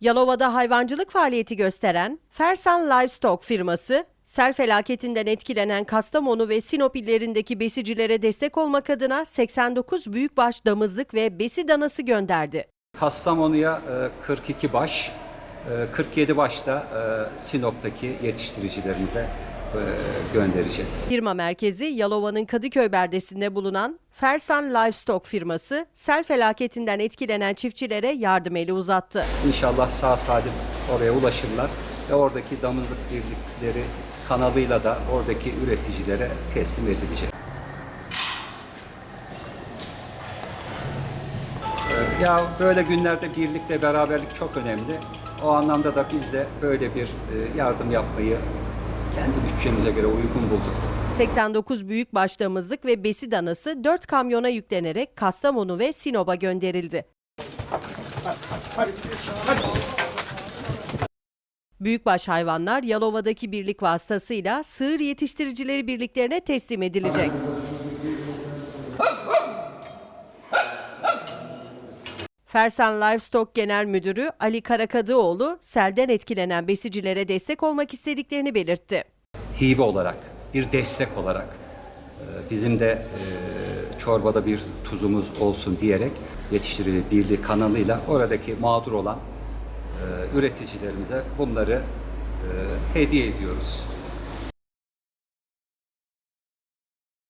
Yalova'da hayvancılık faaliyeti gösteren Fersan Livestock firması, sel felaketinden etkilenen Kastamonu ve Sinop illerindeki besicilere destek olmak adına 89 büyükbaş damızlık ve besi danası gönderdi. Kastamonu'ya e, 42 baş, e, 47 baş da e, Sinop'taki yetiştiricilerimize e, göndereceğiz. Firma merkezi Yalova'nın Kadıköy beldesinde bulunan Fersan Livestock firması, sel felaketinden etkilenen çiftçilere yardım eli uzattı. İnşallah sağ salim oraya ulaşırlar ve oradaki damızlık birlikleri kanalıyla da oradaki üreticilere teslim edilecek. Ee, Ya böyle günlerde birlik ve beraberlik çok önemli. O anlamda da biz de böyle bir e, yardım yapmayı kendi bütçemize göre uygun bulduk. 89 büyükbaş damızlık ve besi danası 4 kamyona yüklenerek Kastamonu ve Sinop'a gönderildi. Büyükbaş hayvanlar Yalova'daki birlik vasıtasıyla sığır yetiştiricileri birliklerine teslim edilecek. Fersan Livestock Genel Müdürü Ali Karakadıoğlu, selden etkilenen besicilere destek olmak istediklerini belirtti. Hibe olarak, bir destek olarak e, bizim de e, çorbada bir tuzumuz olsun diyerek yetiştirici birliği kanalıyla oradaki mağdur olan e, üreticilerimize bunları hediye ediyoruz.